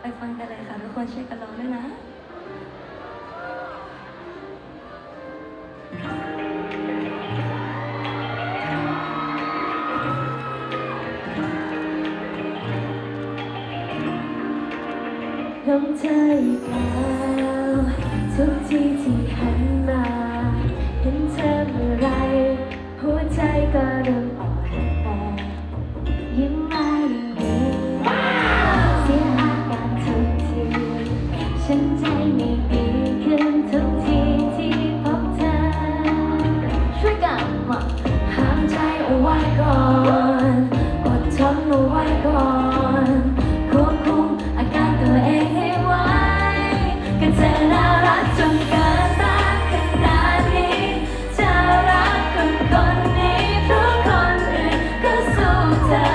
ไปฟังกันเลยค่ะทุกคนช่วยกันร้องด้วยนะลงเธออีกแล้วทุกทีที่หันมา เห็นเธอเมื่อไร หัวใจก็เริ่ down.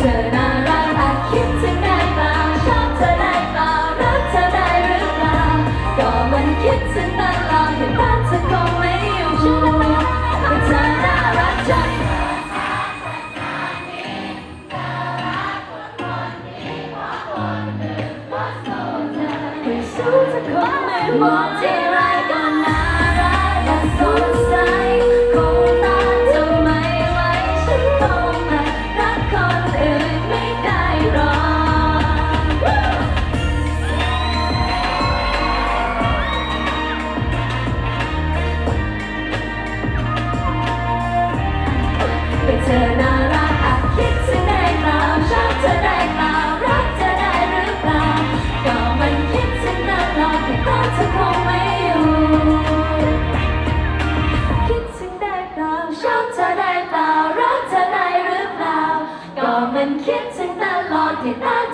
เธอน่ารักอาคิดถึงได้เปล่ชอบเธอได้เปล่รักเธอได้หรือเปล่าก็มันคิดถึงตลอดแต่บ้านเธอคงไม่อยู่แต่เธอน่ารักจังสู้จะคงไม่มอที่ไร ธอได้เปล่ารักเธอได้หรือเปล่า ก็มันคิดถึงตลอดที่ตา